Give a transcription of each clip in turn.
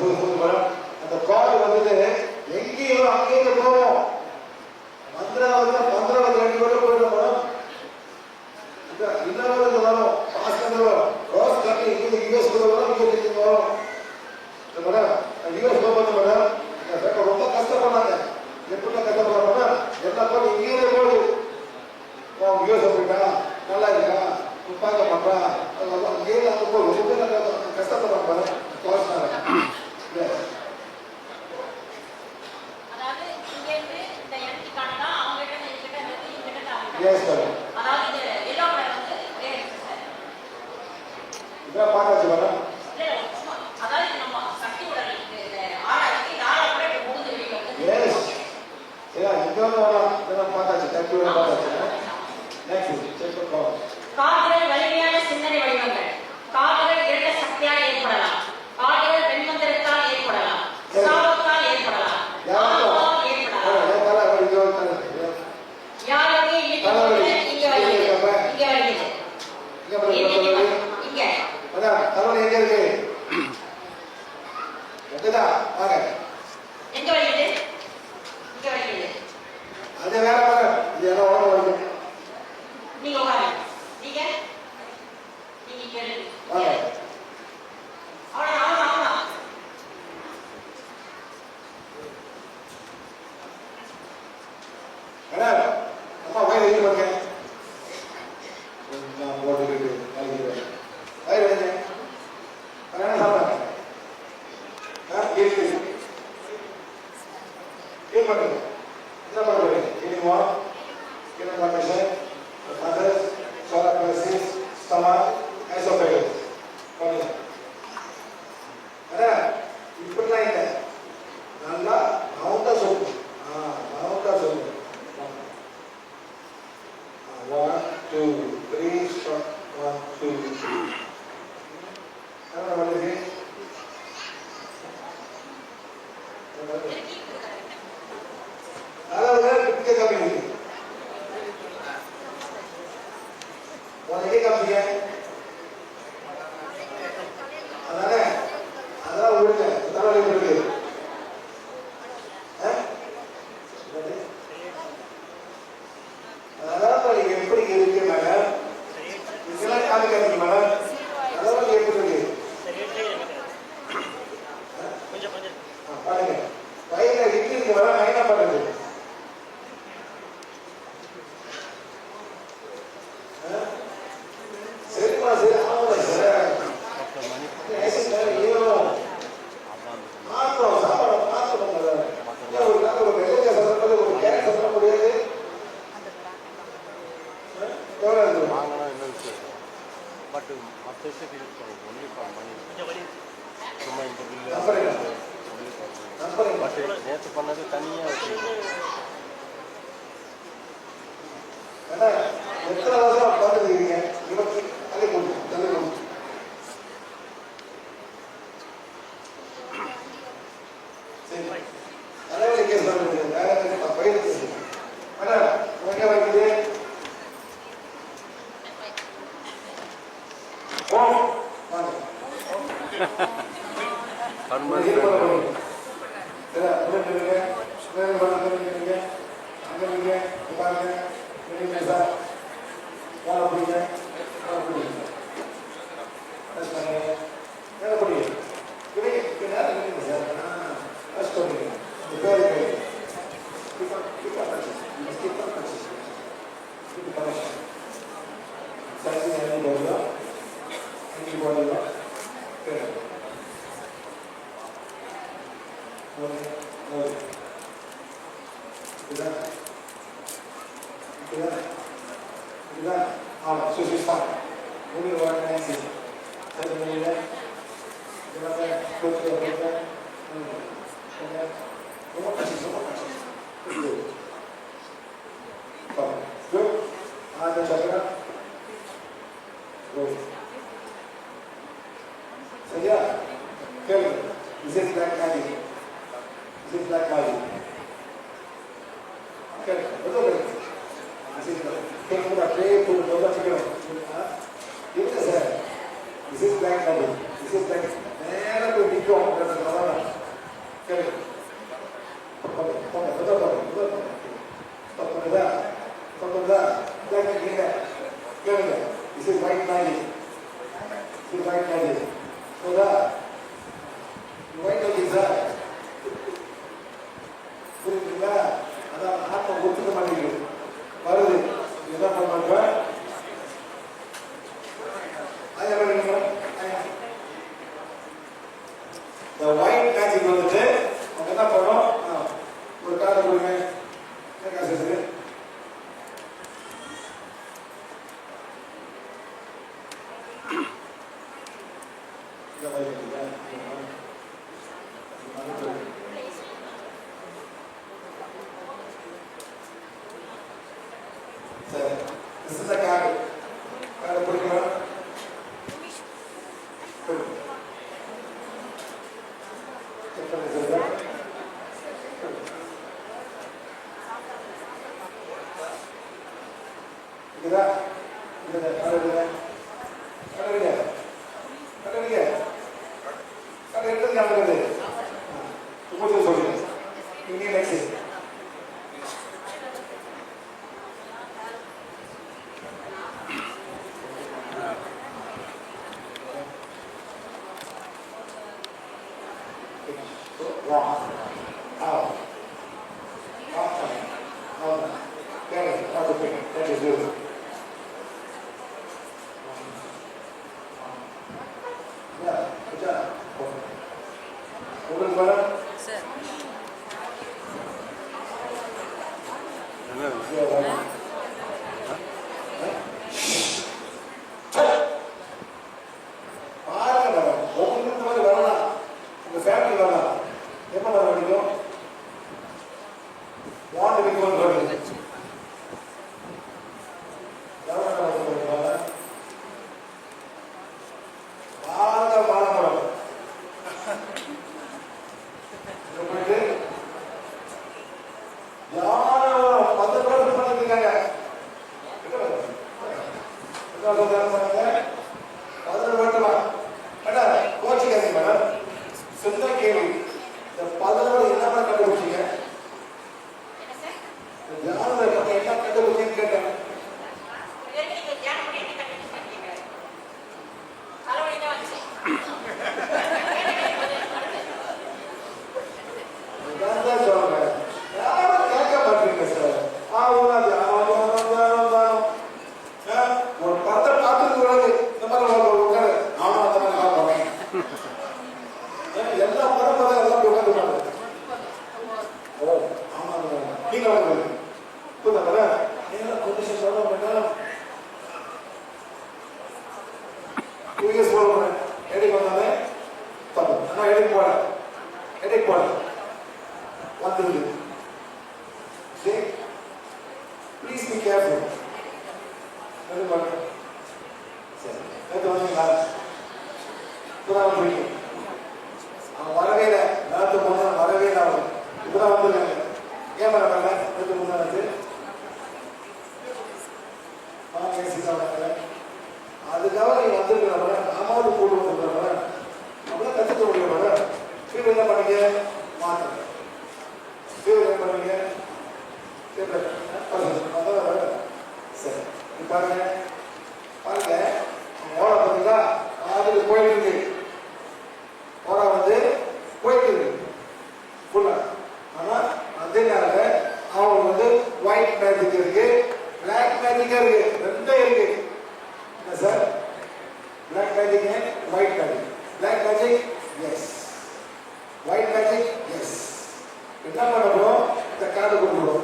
சொல்லும்போது அந்த கார்டு வந்து எங்கேயும் அங்கேயும் போவோம் நோ நோ நோ இதெல்லாம் பார்த்தாச்சு தப்பு பார்த்தாச்சு நெக்ஸ்ட் செக் பண்ணுவோம் வலிமையான சிந்தனை வடிவங்கள். காற்றுகள் இரட்ட சக்தியால் ஏற்படலாம். காற்றுகள் வெண்மந்திரத்தால் ஏற்படலாம். சாபத்தால் ஏற்படலாம். யாரால் ஏற்படலாம். தலை வலிக்கோ இங்க வருகிறது இங்க வருகிறது இங்க அதான் தலை எங்க இருக்கு இந்த வேலை இது எல்லாம் ஓட வைக்கணும் Thank you. எத்தனை வருஷம் உட்காந்துருக்கீங்க இருபத்தி Saya, kau bisa tidak kadir, Siblakali. Correct. Is take it black This is magic. Magic. So white is that. புரியுதுங்களா அதான் ஆத்மா ஒத்துக்க மாட்டேங்குது. வருது. என்ன பண்ணுவாங்க? ஐயா வரீங்களா ஐயா இந்த வந்துட்டு அவங்க என்ன பண்ணோம்? ಹೌದಾ ಕಡೆಗೆ ಕಡೆಗೆ ಕಡೆಗೆ ಕಡೆ ಇರ್ತದೆ ಯಾವುದೇ ತುಂಬ ದಿವಸ ಹೋಗಿದೆ ಇನ್ನೇನು ಹಾಕಿ Wow. Wow. நான் எடிக்கு போறேன் எடிக்கு போறேன் வந்துருது சரி. ப்ளீஸ் பி கேர்ஃபுல் எது பண்ணுங்க சரி. நேற்று வந்தீங்களா இப்பதான் வந்து அவன் வரவே இல்லை. நேற்று முன்னா வரவே இல்லை அவன் இப்பதான் வந்துருக்காங்க ஏன் வர வரல? நேற்று முன்னா வந்து. அதுக்காக நீங்க வந்துருக்கிறவங்க அம்மாவோட கூட வந்துருக்கிறவங்க அப்படியே கற்றுக்க முடியும் கீழே என்ன பண்ணீங்க மாற்றுங்க கீழே என்ன பண்ணீங்க கீழே அதான் வர சரி இப்ப பாருங்க பாருங்க ஓட பார்த்தீங்களா அதுக்கு போயிட்டு இருக்கு ஓட வந்து போயிட்டு இருக்கு ஃபுல்லா ஆனா அதே நேரம் அவங்களுக்கு வந்து ஒயிட் மேஜிக் இருக்கு பிளாக் மேஜிக் இருக்கு ரெண்டும் இருக்கு என்ன sir? Black magic and white magic black magic yes white magic yes என்ன பண்ண இந்த கார்டு கொடுக்குறோம்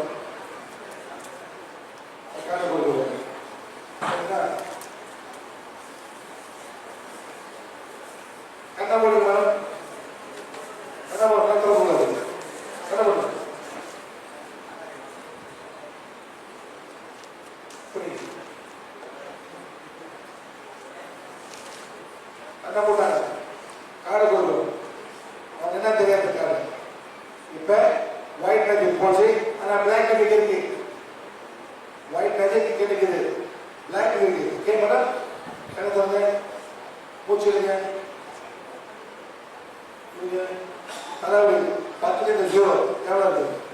என்ன போட்டாங்க? காடுகோடு அவங்க என்ன தெரியாம இருக்காங்க இப்ப ஒயிட் மேஜிக் போச்சு. ஆனா பிளாக் மேஜிக் இருக்கு. ஒயிட் மேஜிக் இங்க நிற்குது பிளாக் இருக்கு. ஓகே மேடம் என்ன தோங்க மூச்சு விடுங்க தலைவலி பத்துல ஜீரோ எவ்வளவு? இருக்கு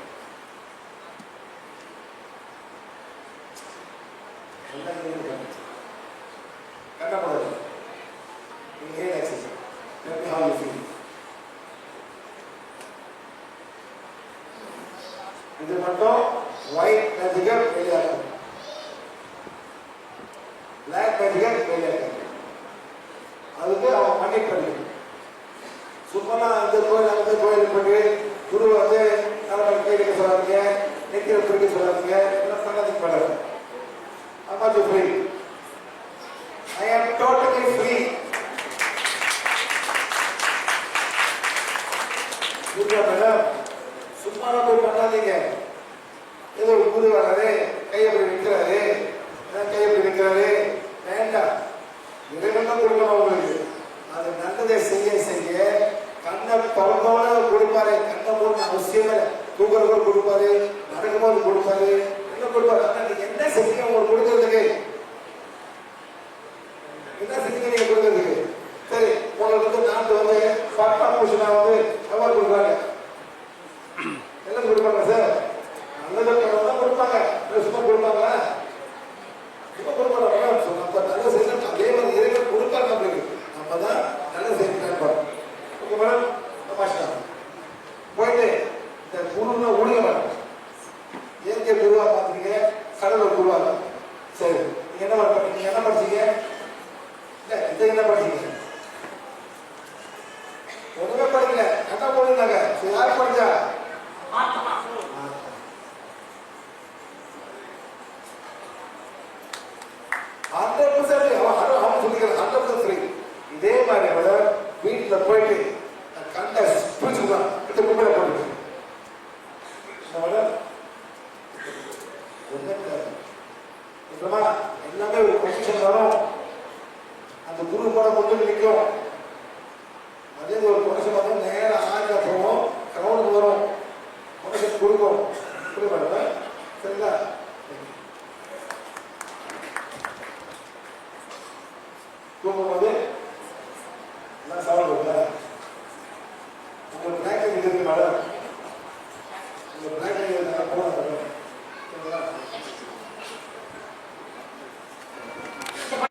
வாழ்க்கை கல்வி சும்மா அந்த கோயில் அந்த கோயில் பண்ணி குரு வந்து தலைமைக்கு இருக்க சொல்லாதீங்க நெத்தியை குறிக்க சொல்லாதீங்க இதெல்லாம் சங்கத்துக்கு படாது அம்மாஜி ஃப்ரீ ஐ ஆம் டோட்டலி ஃப்ரீ புரியா மேடம் சும்மா போய் பண்ணாதீங்க. ஏதோ ஊர் வராது கையை அப்படி நிற்கிறாரு கையை அப்படி நிற்கிறாரு